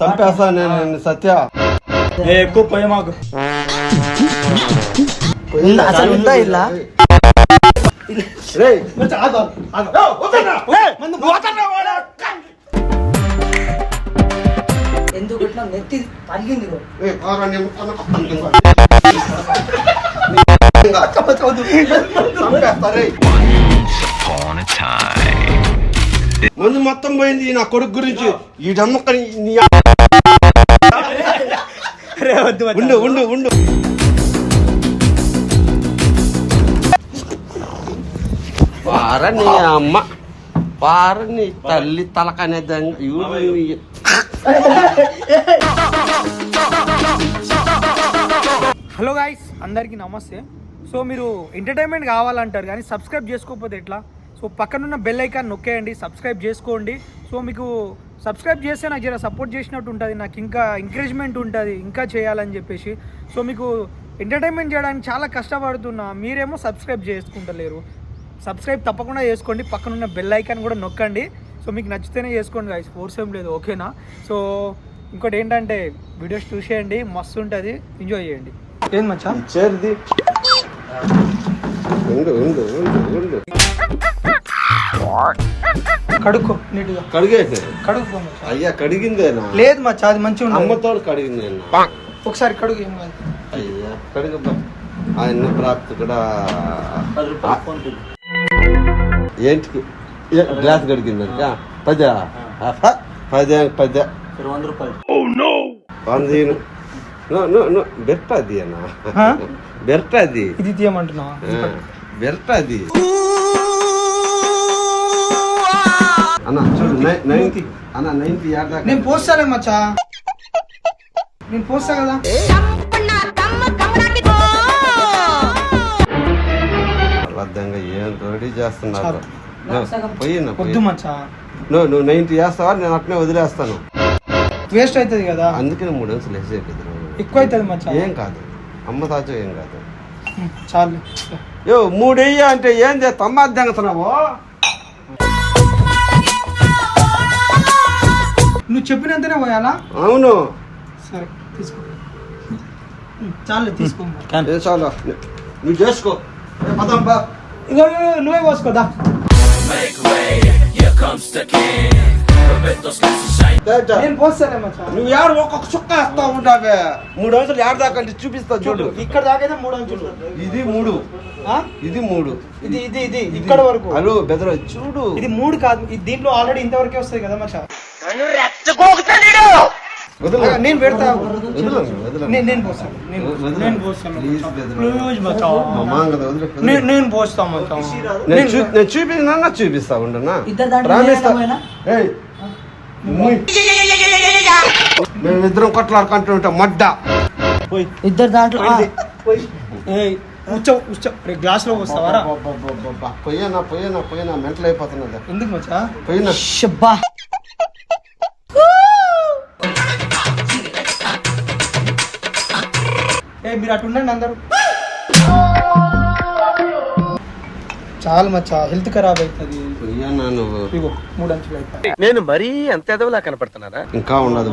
చంపేస్తా నేను నిన్ను సత్య ఏ ఎక్కువ పోయి మాకు? అసలు ఉందా ఇలా రేయ్ ఎందుకు నెత్తి పలిగింది ఇగో. ఇంకా. చంపేస్తా, రేయ్. మందు మొత్తం పోయింది ఈ నా కొడుకు గురించి ఈ నమ్మకం నీ రే వద్దు మచ్చా. ఉండు ఉండు ఉండు పార నీ అమ్మ పార నీ తల్లి తలకనేదాన్ని హలో గాయ్స్ అందరికీ నమస్తే సో మీరు ఎంటర్టైన్మెంట్ కావాలంటారు కానీ సబ్స్క్రైబ్ చేసుకోకపోతే ఎట్లా సో పక్కనున్న బెల్ ఐకాన్ నొక్కేయండి సబ్స్క్రైబ్ చేసుకోండి. సో మీకు సబ్స్క్రైబ్ చేస్తే నాకు జర సపోర్ట్ చేసినట్టు ఉంటుంది నాకు ఇంకా ఎంకరేజ్మెంట్ ఉంటుంది ఇంకా చేయాలని చెప్పేసి. సో మీకు ఎంటర్టైన్మెంట్ చేయడానికి చాలా కష్టపడుతున్నా మీరేమో సబ్స్క్రైబ్ చేసుకుంటలేరు. సబ్స్క్రైబ్ తప్పకుండా చేసుకోండి పక్కనున్న బెల్ ఐకాన్ కూడా నొక్కండి. సో మీకు నచ్చితేనే చేసుకోండి గాయస్ ఫోర్స్ ఏం లేదు ఓకేనా సో ఇంకోటి ఏంటంటే వీడియోస్ చూసేయండి మస్తు ఉంటుంది ఎంజాయ్ చేయండి. ఏం మచ్చా? కడుక్కో నీట్గా. కడిగేసే. కడుక్కో అయ్యా కడిగిందేనా లేదు మచ్చా అది మంచిగా ఉండదు అమ్మతో కడిగిందేనా ఒకసారి కడుగు ఏం కాదు. అయ్యా కడుగు ఆయన ప్రాప్తి కూడా. ఏంటికి? గ్లాస్ కడిగిందనుక పదా. పదే పదే. వంద రూపాయలు. వందీను నో నో నో. బెర్తది అన్న. హా? బెర్తది ఇది తీయమంటున్నావా? బెర్తది అన్న చూడు అన్న యాడ్ దాకా. నేను పోస్తాలే మచ్చా. నేను పోస్తా కదా. ఏం చేస్తున్నారు వద్దు పోయి మచ్చా. నో నువ్వు నైన్టీ చేస్తావా? నేను అట్నే వదిలేస్తాను. వేస్ట్ అవుతుంది కదా. అందుకని మూడు అంశాలు వేసేది ఎక్కువ అవుతుంది మచ్చా. ఏం కాదు. అమ్మ తాచు ఏం కాదు. చాలు. యో మూడు వెయ్యి అంటే ఏం చేస్తా అమ్మ దెంగతున్నావు నువ్వు చెప్పినంతనే పోయాలా? అవును. సరే తీసుకో. చాలు తీసుకో. ఏ చాలు. నువ్వు చేసుకో. పదం బా ఇగో నువ్వే పోసుకోదా. నేను పోస్తానే మచ్చా. నువ్వు ఏడు ఒక్కొక్క చుక్క వేస్తా ఉంటావే మూడు అంశాలు ఏడు దాకా చూపిస్తా చూడు. ఇక్కడ దాకైతే మూడు అంచులు. ఇది మూడు? ఇది మూడు. ఇది ఇది ఇది ఇక్కడ వరకు. హలో బెదర చూడు. ఇది మూడు కాదు ఇది దీంట్లో ఆల్రెడీ ఇంతవరకే వస్తుంది కదా మచ్చా వదలు. నేను పెడతా. నేను నేను పోస్తాను నేను వదలు. నేను పోస్తాను ప్లీజ్ బెదర. ప్లీజ్ మచ్చా మా మాంగద వదిలే, వదిలే. నేను నేను పోస్తాను మచ్చా నేను చూ- నేను చూపినా చూపిస్తా ఉండనా. మేమిద్దరం కొట్లాడుకుంటూ ఉంటాం మడ్డ. ఇద్దరు దాంట్లో ఉచ్చ ఉచ్చ రే గ్లాస్లో పోస్తావారా అబ్బబ్బబ్బబ్బబ్బ. పోయినా పోయినా పోయినా మెంటల్ అయిపోతున్నది. ఎందుకు మచ్చా? పోయినా. షబ్బా. ఏ మీరు అటు ఉండండి అందరూ. చాలు మచ్చా హెల్త్ ఖరాబ్ అవుతుంది పోయినా నువ్వు. ఇగో మూడు అంచులు నేను మరీ అంత ఎదవలా కనపడుతున్నారా ఇంకా ఉండదు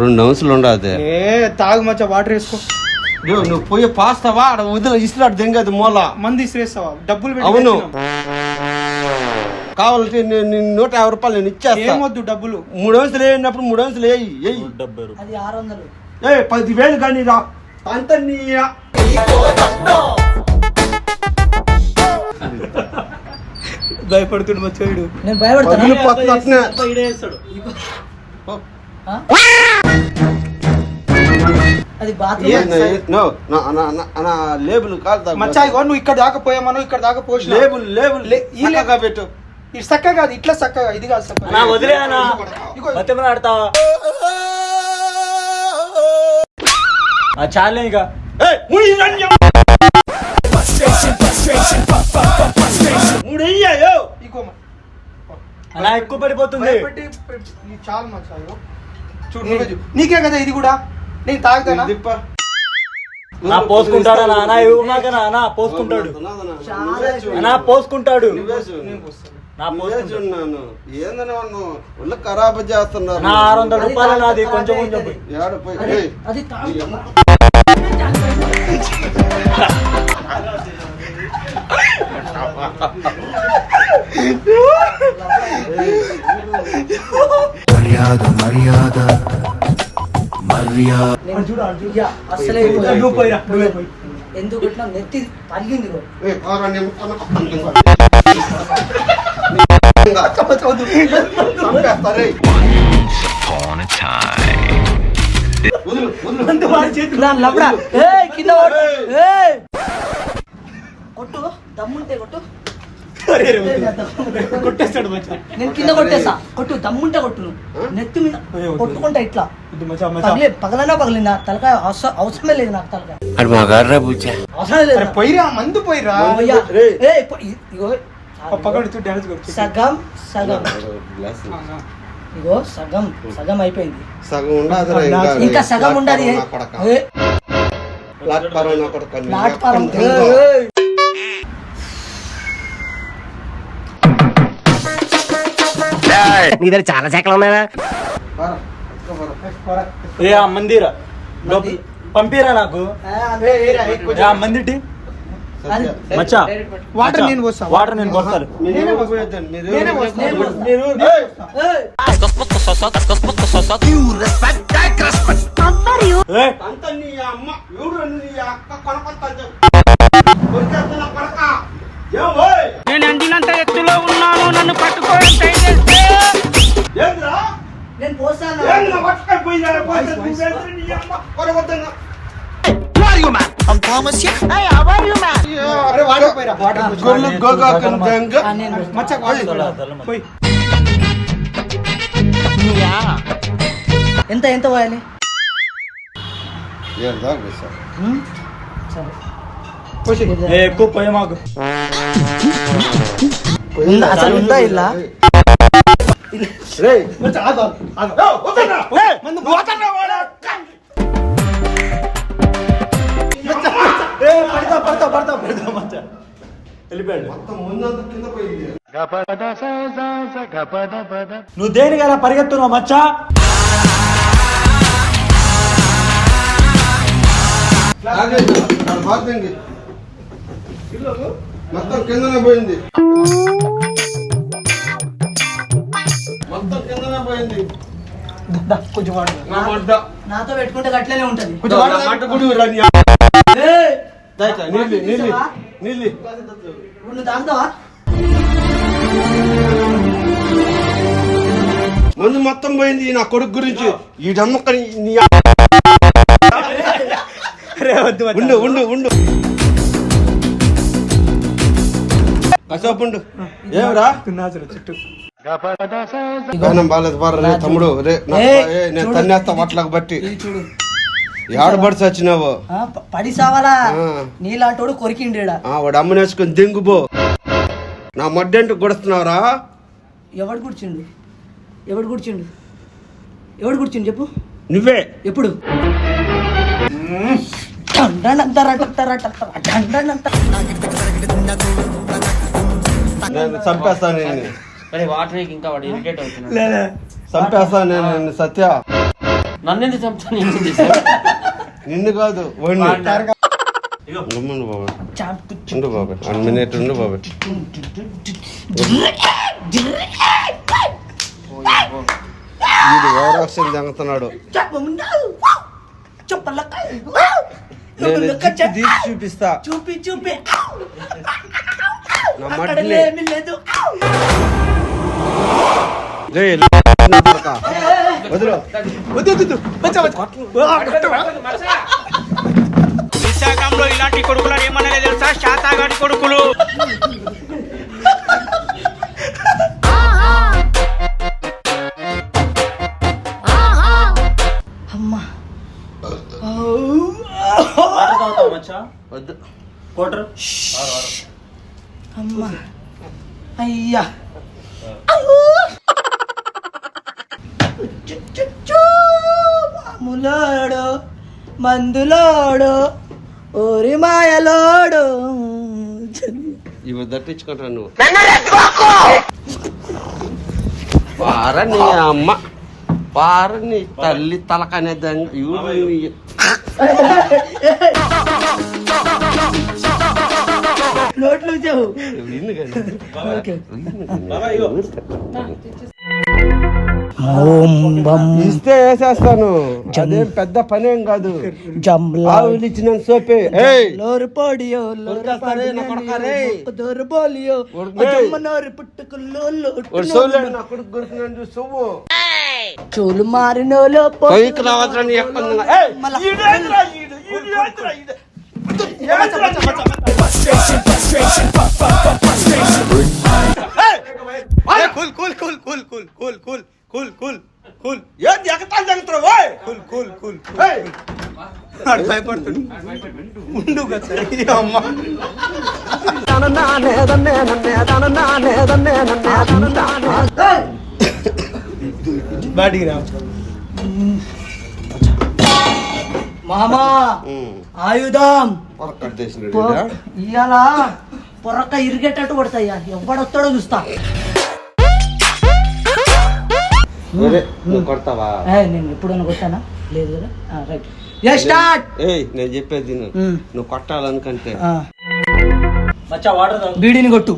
రెండు అంశాలు ఉండదు ఏ తాగు మచ్చా వాటర్ వేసుకో. నువ్వు పోయి పాస్తావా ఆడ వదిలి ఇసిరాడు దెంగది మూల. మంది ఇసిరేస్తావా? డబ్బులు అవును. కావాలంటే నేను నూట యాభై రూపాయలు నేను ఇచ్చేస్తా. ఏమొద్దు డబ్బులు? మూడు అంశాలు వేయినప్పుడు మూడు అంశాలు వేయి వేయి డెబ్బై అది ఆరు వందలు. ఏ పదివేలు కానీ రా. అంత నీ భయపడుతుండు మచ్చోడు నేను భయపడతాను. అది బాత్రూమ్ ఏ, నో, నా నా- నా- నా లేబుల్ కాదు మచ్చా ఇగో నువ్వు ఇక్కడ దాకా పోయామను ఇక్కడ దాకా పోసిన. లేబుల్ లేబుల్ ఈ లే- చక్కగా పెట్టు. ఇది చక్కగా కాదు ఇట్లా చక్కగా ఇది కాదు చక్కగా. నా వదిలే అన్న. ఇగో బతిమలు ఆడతావా ఆ చాలే ఇక అలా ఎక్కువ పడిపోతుంది. నీకే కదా ఇది కూడా? నేను తాగుతానా? దిప్ప నా పోసుకుంటాడా నాన్న ఇవ్వమాక నాన్న పోసుకుంటాడు. నా పోసుకుంటాడు. నా పోసుకుంటాడు. ఏందని వాళ్ళు ఒళ్ళు ఖరాబ్ చేస్తున్నారు. నా ఆరు వందల రూపాయలు నాది. కొంచెం కొంచెం. ఏడు పోయి? అది మర్యాద మర్యాద. ఎందుకు నెత్తి పలిగింది కొట్టు దమ్ముంటే కొట్టు. కొట్టేస్తాడు మచ్చా నేను కింద కొట్టేసా కొట్టు దమ్ముంటే కొట్టు నువ్వు. నెత్తి మీద కొట్టుకుంటా ఇట్లా. పగిలే పగలనా పగిలిందా? తలకాయ అవస- అవసరమే లేదు నాకు తలకాయ. అది మా గారు బుజ్జా. అవసరమే లేదు పోయిరా మందు పోయిరా. సగం సగం. గ్లాస్. ఇగో సగం సగం అయిపోయింది. సగం ఇంకా సగం ఉండదు. ప్లాట్ఫారం నా దగ్గర చాలా శాఖలు ఉన్నాయా. ఏ ఆ మందిరా? పంపిరా నాకు? ఆ, మందిటి? మచ్చా. వాటర్ నేను పోస్తా. వాటర్ నేను పోస్తాను. మీరు ఎంత ఎంత పోయాలి? ఎక్కువ పోయి మాకు. ఉందా? అసలు ఉందా ఇలా పడతా పడతా పడతా పడతా మచ్చా వెళ్ళిపోయాడు. మొత్తం ముందంతా కింద పోయింది. నువ్వు దేనికైనా పరిగెత్తున్నావు మచ్చా. మొత్తం కిందనే పోయింది. మొత్తం కిందనే పోయింది. దా, కొంచెం వాటర్ నా మడ్డ. నాతో పెట్టుకుంటే గట్లనే ఉంటది. కొంచెం వాటర్ మడ్డ గుడి రా నీ ఏయ్, దాయితా, నీళ్ళు నీళ్ళు నీళ్ళు. ఇప్పుడు నువ్వు తాగుతావా? ముందు మొత్తం పోయింది నా కొడుకు గురించి. ఈ నీ మచ్చా. ఉండు ఉండు ఉండు. ఉండు. ఏమిరా? చుట్టూ. గానం బాలేదు బార రే తమ్ముడు రే నేను. తన్నేస్తా వాట్లకు బట్టి. ఇది చూడు. ఏడబడి ప- పడి సావాలా. నీలాంటోడు కొరికిండేడా? ఆ వాడు అమ్మనేసుకొని దింగుబో నా మడ్డెంటు గుడుస్తున్నావురా ఎవడు కూర్చుండు? ఎవడు కూర్చుండు? ఎవడు కూర్చుండు చెప్పు? నువ్వే. ఎప్పుడు? చంపేస్తాను నేను వాటర్ ఇంకా వాడు ఇరిటేట్ అవుతున్నాడు. లేలే. చంపేస్తాను నేను నిన్ను సత్య. నన్నెందుకు చంపుతాను నేను నిన్ను కాదు బాబు. ఉండు బాబు. వన్ మినిట్ ఉండు బాబు. వీడు ఓవరాక్షన్ జంగుతున్నాడు? చూపిస్తా. చూపి చూపి. నా ఏమీ లేదు. విశాఖంలో ఇలాంటి కొడుకులు ఏమన్నా తెలుసా? శాతాగాడి కొడుకులు. అమ్మా. వద్దు. కోటర్ అయ్యా. మామూలోడు మందులోడు ఓరి మాయలోడు. ఇవి దట్టించుకుంటా నువ్వు. పార నీ అమ్మ. పార నీ తల్లి తలకనే దాన్ని. నోట్లు చెవు ఇస్తే వేసేస్తాను. అదేం పెద్ద పనేం కాదు. ఆవులు సోపే. లోరు పుట్టుకుల్లో చూలు మారిన పోయికి cool cool cool cool cool cool cool. खुल खुल खुल ये देखता जंत्र ओए खुल खुल खुल ఆడు భయపడుతుంది ఉండు అమ్మా బాటికి రా మామా ఆయుధం ఇవాళ పొరక్క ఇరిగేటట్టు పడతాయ్యా ఎవడొస్తాడో చూస్తా నువ్వు కొడతావా? ఏ, నేను ఎప్పుడైనా కొట్టానా? లేదు కదా? రైట్. స్టార్ట్! ఏయ్ నేను చెప్పేది. నువ్వు కొట్టాలనుకంటే. మచ్చా వాటర్ బీడీని కొట్టు.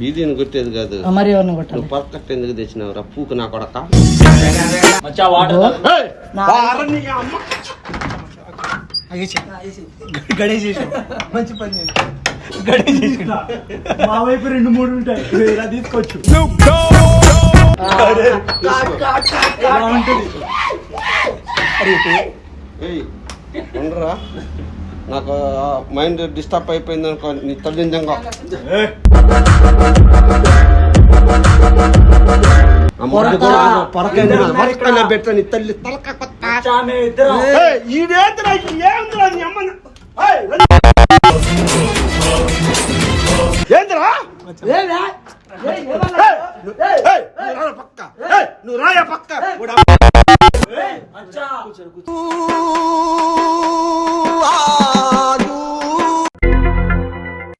బీదీని కొట్టేది కాదు. మరి ఎవరిని కొట్టాలి? నువ్వు పొరకట్ ఎందుకు తెచ్చినావు? రా పూకు నా కొడక. మచ్చా వాటర్ గడేసేసి మంచి పని గడేసేసి మా వైపు రెండు మూడు ఉంటాయి. నువ్వు ఉండరా? నాకు మైండ్ డిస్టర్బ్ అయిపోయింది అనుకో నీ పెట్టా నీ తల్లి తలక కొత్త ఇద్దరు ఈడేంద్రా ఏంద్రా నీ అమ్మ ఏంద్రా? పక్క నువ్వు రాయా పక్క కూర్చో కూర్చో